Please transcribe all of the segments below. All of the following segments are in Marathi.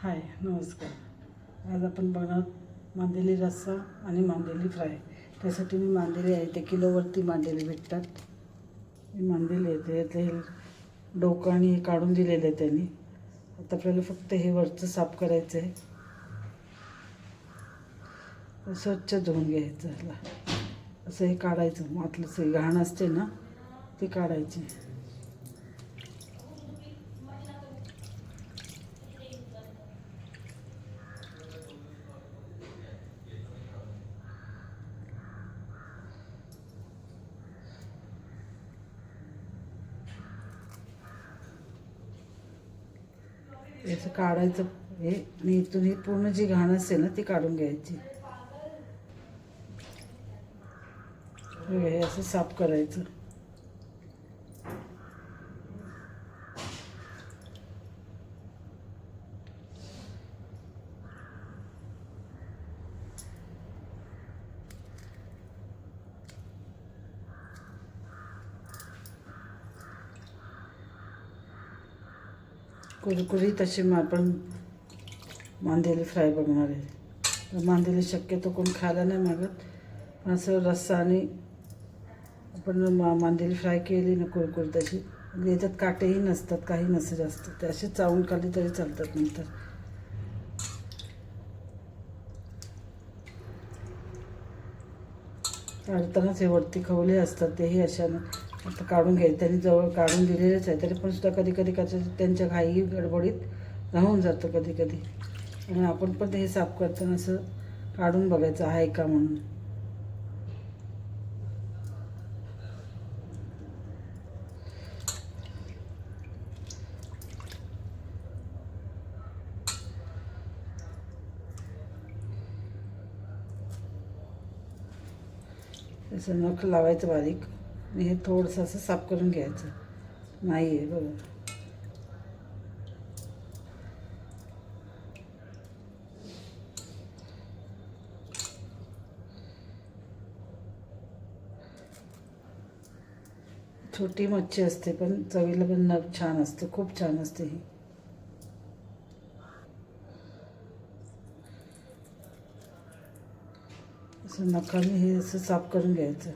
हाय नमस्कार. आज आपण बनवत मांदेली रस्सा आणि मांदेली फ्राय. त्यासाठी मी मांदेली आहे ते किलोवरती मांदेली भेटतात. मी मांदेली आहे ते डोकं आणि हे काढून दिलेलं आहे त्यांनी. आता आपल्याला फक्त हे वरचं साफ करायचं आहे. स्वच्छ धुवून घ्यायचं ह्याला असं हे काढायचं. मातलंच हे घाण असते ना ती काढायची. काढायचं हे आणि इथून ही पूर्ण जी घाण असते ना ती काढून घ्यायची. हे असं साफ करायचं. कुरकुरीत अशी मग आपण मांदेली फ्राय बघणार आहे. मांदेली शक्यतो कोण खायला नाही मागत. पण असं रस्सा आणि आपण मा मांदेली फ्राय केली ना कुरकुरीत अशी म्हणजे याच्यात काटेही नसतात काही नसतं जास्त. ते असे चावून खाली तरी चालतात नंतर. काढतानाच हे वरती खवले असतात तेही अशानं. आता काढून घ्यायचं त्यांनी जवळ काढून दिलेलेच आहे. तरी पण सुद्धा कधी कधी कसं त्यांच्या घाई गडबडीत राहून जातं कधी कधी. आणि आपण पण ते हे साफ करताना असं काढून बघायचं आहे का म्हणून. तसं नख लावायचं बारीक. हे थोडंसं असं साफ करून घ्यायचं. नाही आहे बघा. छोटी मच्छी असते पण चवीला पण नग छान असते. खूप छान असते ही. असं नखाने हे असं साफ करून घ्यायचं.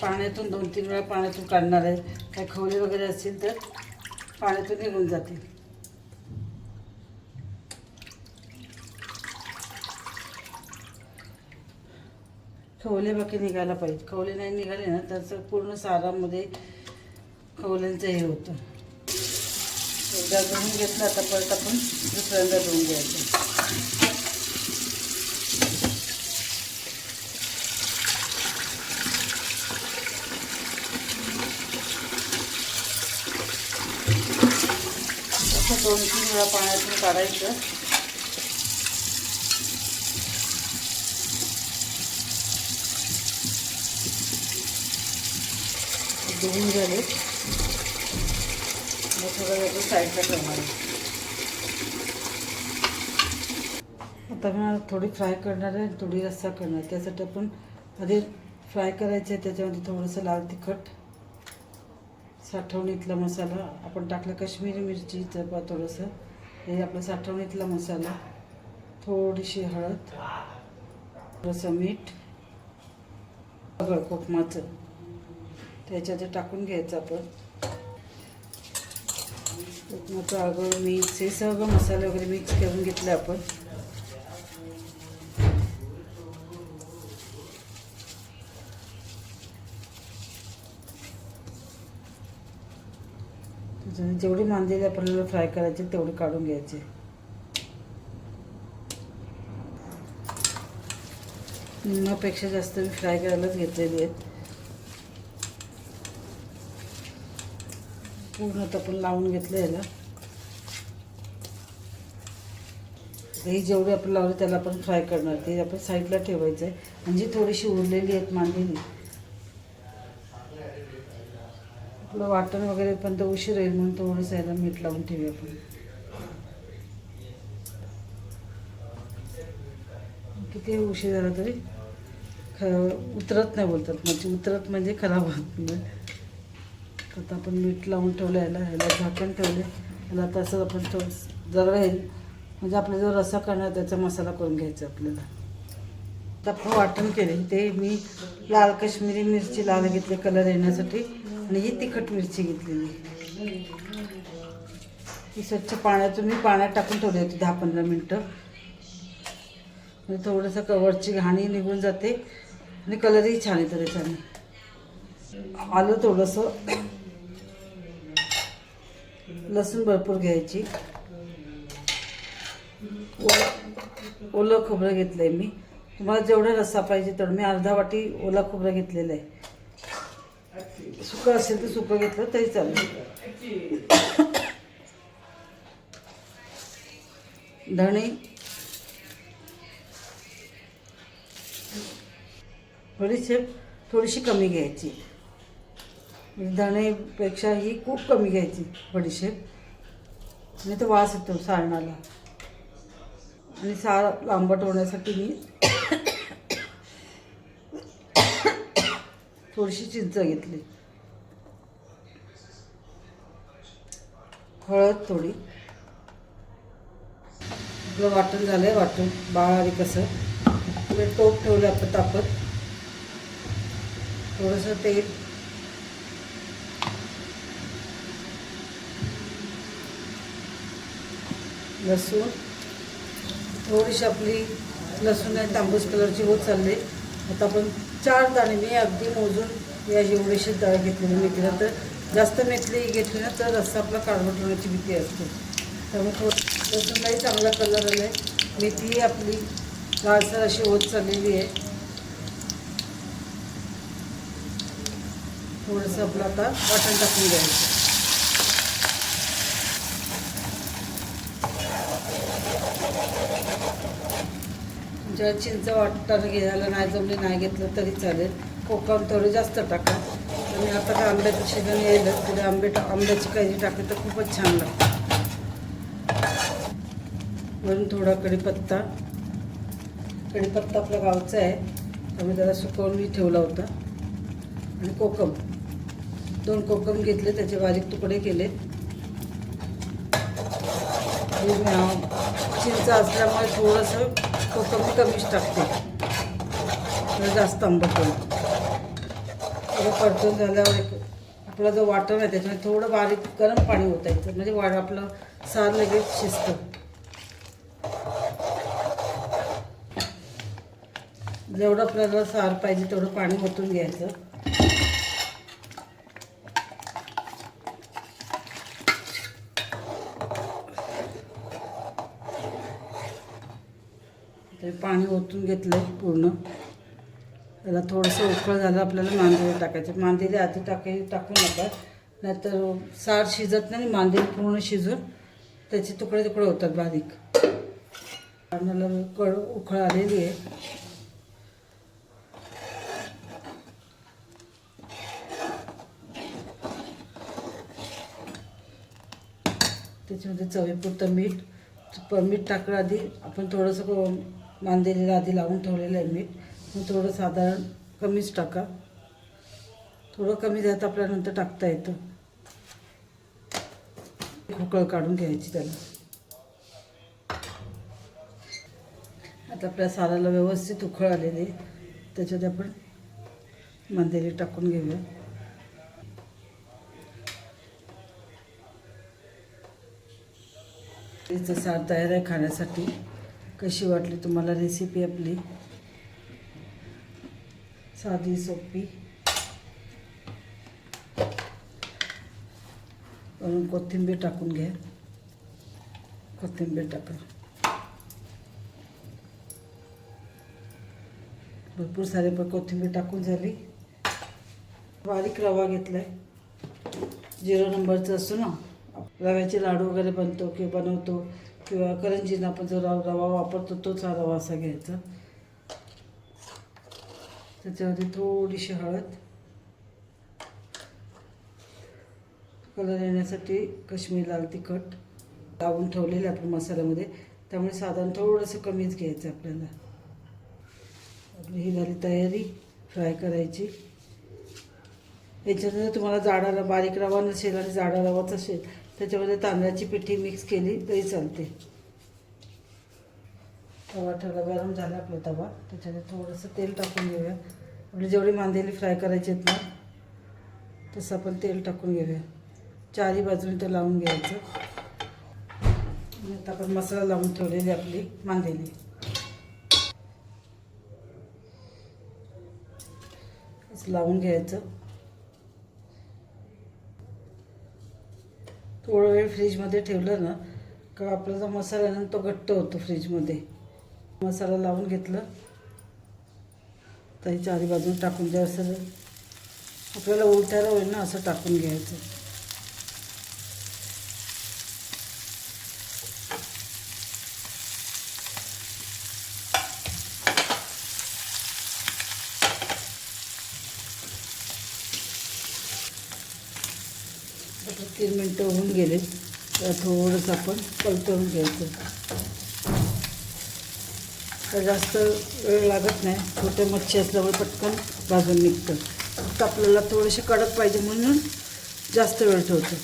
पाण्यातून दोन तीन वेळा पाण्यातून काढणार आहे. काय खवले वगैरे असतील तर पाण्यातून निघून जातील. खवले बाकी निघायला पाहिजे खवले नाही निघाले ना त्याचं पूर्ण सारामध्ये खवल्यांचं हे होतं. एकदा धुवून घेतलं आता परत आपण दुसऱ्यांदा धुवून घ्यायचं असं दोन तीन वेळा पाण्यातून काढायचं. धुवून झाले. मग थोडं वेळ साईडला ठेवणार. आता मी थोडी फ्राय करणार आहे थोडी रस्सा करणार त्यासाठी आपण आधी फ्राय करायचे आहे त्याच्यामध्ये थोडंसं लाल तिखट साठवणीतला मसाला आपण टाकला काश्मीरी मिरचीचं बा थोडंसं. हे आपला साठवणीतला मसाला. थोडीशी हळद. थोडंसं मीठ. सगळं कोकमाचं. त्याच्यात टाकून घ्यायचं आपण. कोकमाचं आगळ मिक्स हे सगळं मसाले वगैरे मिक्स करून घेतले आपण. म्हणजे जेवढी मांदेली आपल्याला फ्राय करायची तेवढी काढून घ्यायची. निम्मापेक्षा जास्त मी फ्राय करायलाच घेतलेली आहेत. पूर्ण आता आपण लावून घेतलं याला. ही जेवढी आपण लावली त्याला आपण फ्राय करणार. ते आपण साईडला ठेवायचं आहे म्हणजे थोडीशी उरलेली आहेत मांदेली आपलं वाटण वगैरे पण तर उशीर येईल म्हणून थोडंसं याला मीठ लावून ठेवूया आपण. किती उशीर झाला तरी? ख उतरत नाही बोलतात म्हणजे उतरत म्हणजे खराब होत नाही. आता आपण मीठ लावून ठेवलं याला ह्याला झाकण ठेवले याला आता असं आपण थोडं जरा राहील. म्हणजे आपला जो रसा करणार त्याचा मसाला करून घ्यायचा आपल्याला. आता आपण वाटण केले ते मी लाल काश्मीरी मिरची लाल घेतली कलर येण्यासाठी. आणि ही तिखट मिरची घेतलेली. ती स्वच्छ पाण्यातून मी पाण्यात टाकून ठेवली होती दहा पंधरा मिनटं. म्हणजे थोडंसं कवरची घाणी निघून जाते. आणि कलरही छान येतो त्याच्याने. आलं थोडंसं. लसूण भरपूर घ्यायची. ओलं ओलं खोबरं घेतलं आहे मी. तुम्हाला जेवढा रस्सा पाहिजे तेवढं. मी अर्धा वाटी ओला खोबरं घेतलेलं आहे. सुकं असेल तर सुकं घेतलं तरी चालेल धणे. बडीशेप थोडीशी कमी घ्यायची. धणेपेक्षा ही खूप कमी घ्यायची बडीशेप आणि तो वास येतो सारणाला. आणि सार लांबट होण्यासाठी मी थोडीशी चिंच घेतली. हळद थोडी. आपलं वाटण झालं आहे वाटण बारीक असं पुढे म्हणजे टोप ठेवलं आपण तापत. थोडंसं तेल. लसूण. थोडीशी आपली लसूण आहे तांबूस कलरची होत चालली. आता आपण चार दाणे मी अगदी मोजून या एवढीशी डाळ घेतलेली मेथीला तर जास्त मेथी घेतली ना तर रस्सा आपला काळवट होण्याची भीती असते. त्यामुळे लसूणलाही चांगला कलर आला आहे मेथी आपली लालसर अशी होत चाललेली आहे. थोडंसं आपलं आता वाटण टाकून द्यायचं. ज्या चिंच वाटताना घ्यायला नाही जमले नाही घेतलं तरी चालेल. कोकम थोडं जास्त टाका. आणि आता काय आंब्याचं शिजन येईलच तरी आंबे आंब्याची काळजी टाकली तर खूपच छान लागतं. म्हणून थोडा कढीपत्ता. कढीपत्ता आपला गावचा आहे. आम्ही त्याला सुकवून मी ठेवला होता. आणि कोकम. दोन कोकम घेतले त्याचे बारीक तुकडे केले. चिंच असल्यामुळे थोडंसं कोकम मी कमीच टाकते. जास्त आंबट होईल सगळं परतून झाल्यावर एक आपला जो वाटण आहे त्याच्यामध्ये थोडं बारीक गरम पाणी ओतायचं. म्हणजे वाढ आपलं सार लगेच शिजतं. जेवढं आपल्याला सार पाहिजे तेवढं पाणी ओतून घ्यायचं. ते पाणी ओतून घेतलं पूर्ण. त्याला थोडंसं उकळं झालं आपल्याला मांदेले टाकायचं. मांदेले आधी टाकाय टाकू नका. नाहीतर सार शिजत नाही मांदेली पूर्ण शिजून त्याचे तुकडे तुकडे होतात बारीक. पाण्याला कळ उकळ आलेली आहे. त्याच्यामध्ये चवीपुरतं मीठ प मीठ टाकलं आधी आपण थोडंसं मांदेलेलं मांदेलीला आधी लावून ठेवलेलं आहे मीठ. थोडं साधारण कमीच टाका. थोडं कमी जात आपल्यानंतर टाकता येतं. खोकळ काढून घ्यायची त्याला. आता आपल्या साराला व्यवस्थित उखळ आलेली त्याच्यात आपण मंदिरी टाकून घेऊया. तिचं सार तयार आहे खाण्यासाठी. कशी वाटली तुम्हाला रेसिपी आपली? साधी सोपी. वरून कोथिंबीर टाकून घ्या. कोथिंबीर टाका भरपूर सारे पण कोथिंबीर टाकून झाली. बारीक रवा घेतला आहे झिरो नंबरचा असतो ना रव्याचे लाडू वगैरे बनतो किंवा बनवतो किंवा करंजीनं आपण जो रवा रवा वापरतो तोच हा रवा असा घ्यायचा. त्याच्यामध्ये थोडीशी हळद. कलर येण्यासाठी कश्मीर लाल तिखट लावून ठेवलेलं आहे आपण मसाल्यामध्ये. त्यामुळे साधारण थोडंसं कमीच घ्यायचं आपल्याला. आपली ही झाली तयारी फ्राय करायची. याच्यामध्ये तुम्हाला जाडा बारीक रवा नसेल आणि जाडा रवाच असेल त्याच्यामध्ये तांदळाची पिठी मिक्स केली तरी चालते. तवा ठेवला गरम झाला आपला तवा. त्याच्यामध्ये थोडंसं तेल टाकून घेऊया आपली जेवढी मांदेली फ्राय करायची आहेत ना तसं आपण तेल टाकून घेऊया. चारही बाजूने ते लावून घ्यायचं. आता आपण मसाला लावून ठेवलेली आपली मांदेली. लावून घ्यायचं. थोडा वेळ फ्रीजमध्ये ठेवलं ना का आपला जो मसाला आहे ना तो घट्ट होतो फ्रीजमध्ये. मसाला लावून घेतलं. तरी चारी बाजून टाकून द्यायचं आपल्याला उलटायला होईल ना असं टाकून घ्यायचं. तीन मिनटं होऊन गेले. तर थोडंसं आपण पलटवून घ्यायचं. तर जास्त वेळ लागत नाही. छोटे मच्छी असल्यामुळे पटकन भाजून निघतं. फक्त आपल्याला थोडेसे कडक पाहिजे म्हणून जास्त वेळ ठेवतो.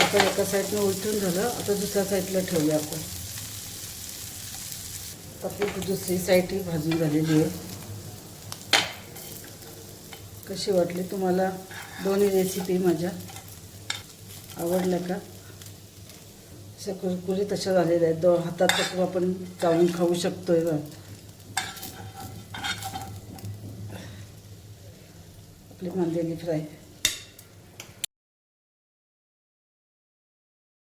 आता एका साईडनं उलटून झालं. आता दुसऱ्या साईडला ठेवूया आपण. आपली दुसरी साईडही भाजून झालेली आहे. कशी वाटली तुम्हाला दोन्ही रेसिपी माझ्या? आवडल्या का? अशा कुरकुरी तशा झालेल्या आहेत. दो हातात तसं आपण चावून खाऊ शकतो आहे का आपली मांदेली फ्राय.